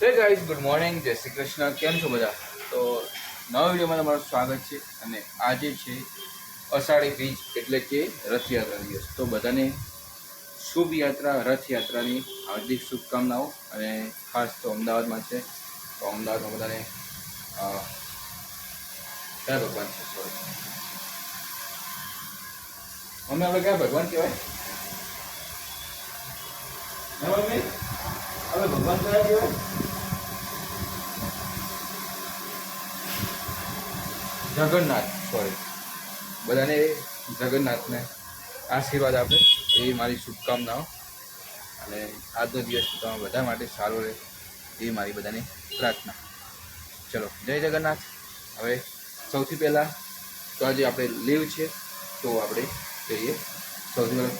Hey guys good morning જય શ્રી કૃષ્ણ. કેમ છો બધા? તો નવા વિડીયોમાં તમારું સ્વાગત છે અને આજે છે અષાઢી બીજ એટલે કે રથયાત્રા દિવસ. તો બધાને શુભ યાત્રા, રથયાત્રાની હાર્દિક શુભકામનાઓ અને ખાસ તો અમદાવાદમાં છે. તો અમદાવાદમાં બધાને કયા ભગવાન છે સોરી અમે આપણે કયા ભગવાન કહેવાય? મમ્મી? હવે ભગવાન કયા કહેવાય? જગન્નાથ સોરી બધાને જગન્નાથને આશીર્વાદ આપે એ મારી શુભકામનાઓ. અને આજનો દિવસ તમારા બધા માટે સારો રહે એ મારી બધાની પ્રાર્થના. ચલો, જય જગન્નાથ. હવે સૌથી પહેલાં તો આજે આપણે લીવ છે, તો આપણે જઈએ સૌથી પહેલાં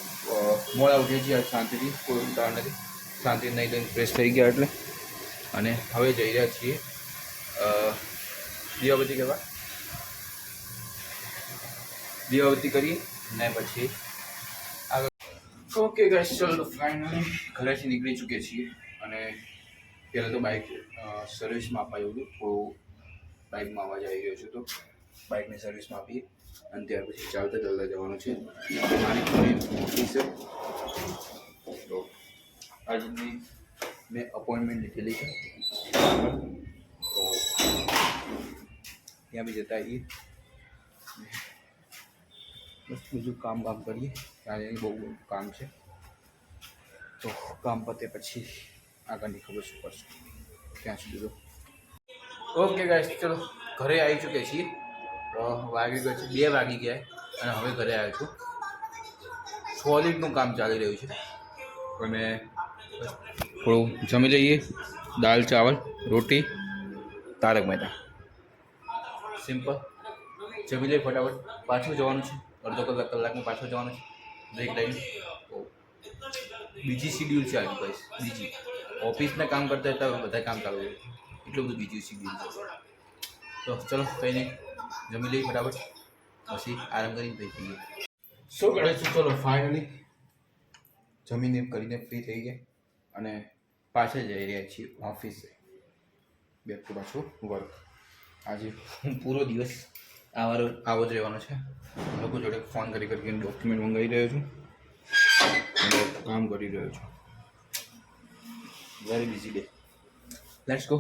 મોડા ઉઠીએ છીએ શાંતિથી, કોઈ ઉતાવળ નથી. શાંતિ નહીં લઈને ફ્રેશ થઈ ગયા એટલે. અને હવે જઈ રહ્યા છીએ દીવાબત્તી કરવા દીવાબત્તી કરી ને પછી આગળ. ઓકે ગાઈસ ચલો ફાઇનલી ઘરેથી નીકળી ચૂકીએ છીએ અને પહેલાં તો બાઇક સર્વિસમાં અપાયું હતું. થોડું બાઇકમાં અવાજ આવી ગયો છે તો બાઇકની સર્વિસમાં આપીએ અને ત્યાર પછી ચાલતા ચાલતા જવાનું છે. મારી ઓફિસ તો આજની મેં અપોઇન્ટમેન્ટ લીધેલી છે. તો ત્યાં બી જતા આવીએ. બસ બીજું કામ કામ કરીએ. ત્યારે બહુ કામ છે. તો કામ પતે પછી આગળની ખબર શું પડશે. ત્યાં સુધી તો ઓકે ગાઈસ ચલો, ઘરે આવી ચૂક્યા છીએ. વાગી ગયો છે, બે વાગી ગયા અને હવે ઘરે આવ્યો છું. સોલિડનું કામ ચાલી રહ્યું છે. અને થોડું જમી લઈએ. દાલ, ચાવલ, રોટી, તારક મહેતા. સિમ્પલ જમી લઈએ ફટાફટ. પાછું જવાનું છે. અડધો કલાક કલાકમાં પાછો જવાનું છે. બ્રેક લઈને બીજી શિડ્યુલ છે આજુ કહીશ બીજી. ઓફિસના કામ કરતા હતા બધા કામ ચાલુ એટલું બધું બીજું શિડ્યુલ છે. તો ચલો, કંઈ નહીં. જમી લઈએ ફટાફટ. પછી આરામ કરીને થઈ જઈએ. શું કરે છે ચલો ફાઇનલી જમીને કરીને ફ્રી થઈ ગયા અને પાછા જઈ રહ્યા છીએ ઓફિસે બેક ટુ પાછું વર્ક આજે હું પૂરો દિવસ આવારો આવો જ રહેવાનો છે. લોકો જોડે ફોન કરી કરીને ડોક્યુમેન્ટ મંગાવી રહ્યો છું. અને કામ કરી રહ્યો છું. Very busy day let's go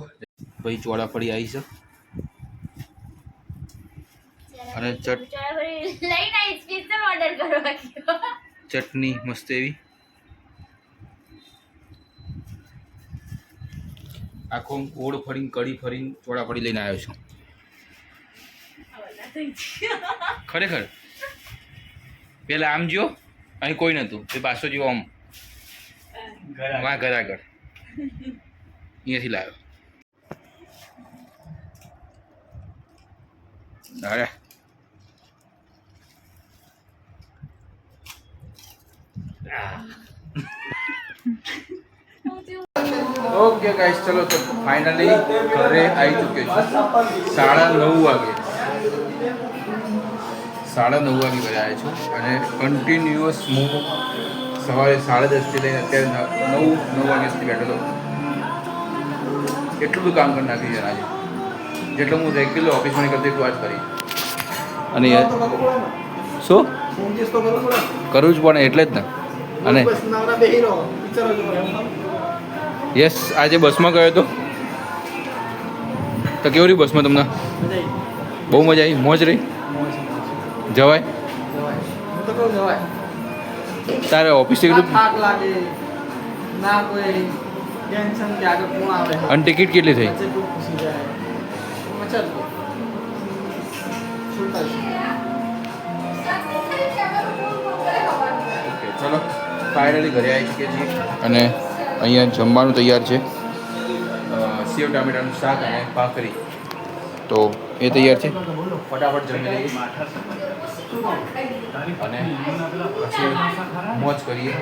ભાઈ ચોળાફળી આવી છે. અને ચટણી મસ્ત એવી. આખો ઓળ ફરીને કઢી ફરીને ચોળાફળી લઈને આવ્યો છું. ખરેખર. પેલા આમ જો અહીં કોઈ નહોતું એ પાછો જો આમ. વાં ઘર આગળ અહીંયાથી લાવ્યો. અરે ઓકે ગાઈસ ચલો તો ફાઇનલી ઘરે આવી ચૂક્યો છું. સાડા નવ વાગે. સાડા નવ વાગે ઘરે આવ્યો છું અને કન્ટિન્યુઅસ હું સવારે સાડા દસથી લઈને અત્યારે નવ નવ વાગ્યા સુધી બેઠેલો એટલું બધું કામ કરી નાખ્યું છે આજે. જેટલું હું રેગ્યુલર ઓફિસમાં કરતી એટલું આજ કરી અને શું? કરવું જ પડે એટલે જ ને. અને યસ આજે બસમાં ગયો હતો. તો કેવું રહ્યું બસમાં તમને? બહુ મજા આવી મોજ રહી? જવાય? તારે ઓફિસ કેટલું થાક લાગે. ના કોઈ ટેન્શન કે આગળ કોણ આવે? અને ટિકિટ કેટલી થઈ? ચલો. ફાઇનલી ઘરે આવી ચૂકીએ છીએ. અને અહીંયા જમવાનું તૈયાર છે. સેવ ટામેટાનું શાક અને ભાખરી. તો એ તૈયાર છે? ફટાફટ જમી લઈએ. અને પછી મોજ કરીએ.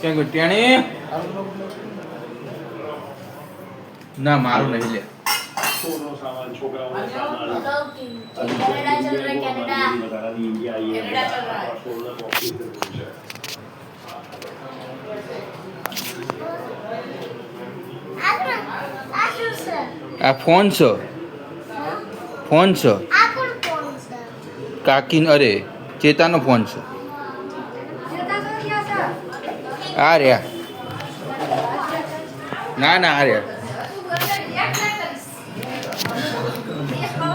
ક્યાં ગયું ટેણી? ના, મારું નહીં લે. કેનેડા આ ફોન છે? ફોન છે? આ કોણ ફોન છે કાકી અરે, ચેતાનો ફોન છે. આ રહ્યા. ના ના, આ રહ્યા.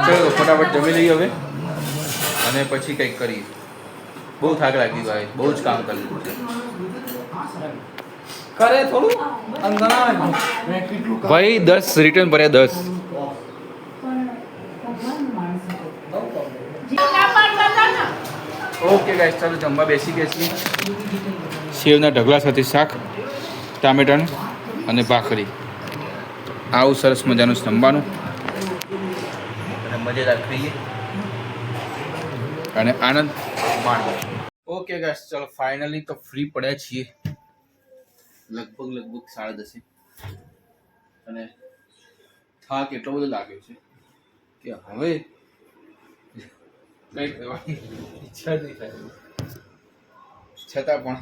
ચલો, ફટાફટ જમી લઈએ હવે. અને પછી કંઈક કરીએ. બહુ થાક લાગી ભાઈ બહુ જ કામ કરી લીધું છે. કરે થોડું? અંદર ભાઈ દસ રિટર્ન ભર્યા દસ. ઓકે ગાઈસ ચાલો જમવા બેસી ગયા છીએ. સેવના ઢગલા સાથે શાક ટામેટાનું અને ભાખરી. આવું સરસ મજાનું જમવાનું. અને મજેદાર ખાઈએ. અને આનંદ. માણવો. ઓકે ગાઈસ ચાલો ફાઇનલી તો ફ્રી પડ્યા છીએ. લગભગ લગભગ સાડા દસે. અને થાક એટલો બધો લાગ્યો છે કે હવે કંઈક કરવાની ઈચ્છા જ નહીં થાય. છતાં પણ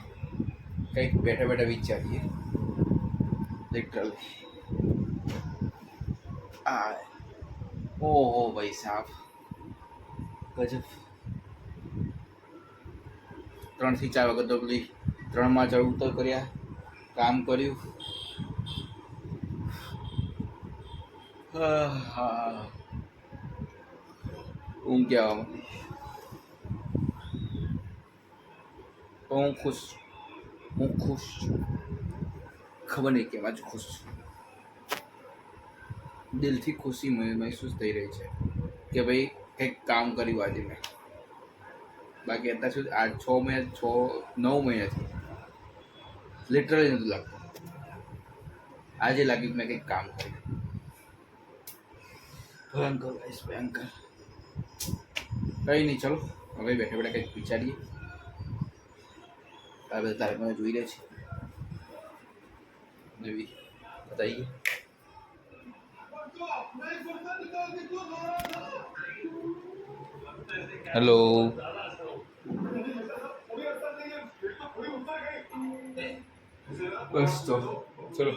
કંઈક બેઠા બેઠા વિચારીએ. લિટરલી આ ઓહો ભાઈ સાફ ગજબ. ત્રણથી ચાર વખત તો પેલી ત્રણમાં ચડ ઉતર કર્યા. કામ કર્યું? હા હા. ઊંઘ કહેવા હું ખુશ હું ખુશ છું. ખબર નહીં કેમ આજ ખુશ છું. દિલથી ખુશી મહે- મહેસૂસ થઈ રહી છે કે ભાઈ કંઈક કામ કર્યું આજે મેં. બાકી અત્યાર સુધી આ છ મહિના છ નવ મહિનાથી લિટરલી નથી લાગતું. આજે લાગ્યું કે મેં કંઈક કામ કર્યું. ભયંકર ગાઈસ ભયંકર. કંઈ નહીં ચલો. હવે બેઠા બેઠા કંઈક વિચારીએ. આ બધા તારે મને જોઈ રહ્યા છે. નવી બતાવીએ. હેલો બસ તો ચલો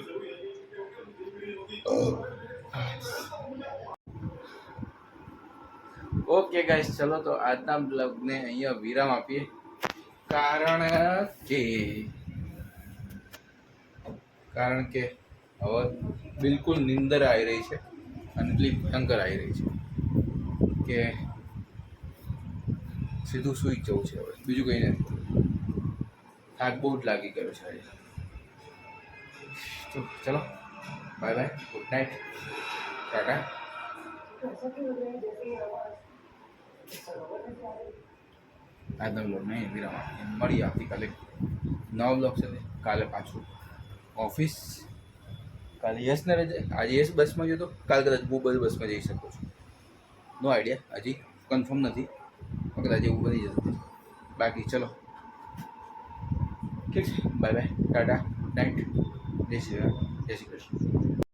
ઓકે ગાઈસ ચલો તો આજના બ્લોગને અહીંયા વિરામ આપીએ. કારણ કે કારણ કે હવે બિલકુલ નિંદર આવી રહી છે અને એટલી ભયંકર આવી રહી છે કે સીધું સૂઈ જવું છે હવે. બીજું કંઈ નથી. થાક બહુ જ લાગી ગયો છે આજે. તો ચલો bye bye good night tata આજનો બ્લોગ નહીં વિરામ મળી આવતીકાલે નવો બ્લોગ છે કાલે પાછું ઓફિસ કાલે યશને રજા આજે યશ બસમાં ગયો તો કાલે કદાચ હું બસ બસમાં જઈ શકું છું નો આઈડિયા હજી કન્ફર્મ નથી કદાચ એવું બની જશે બાકી ચલો ઠીક છે બાય બાય ટાટા નાઇટ જય શ્રી રામ જય શ્રી કૃષ્ણ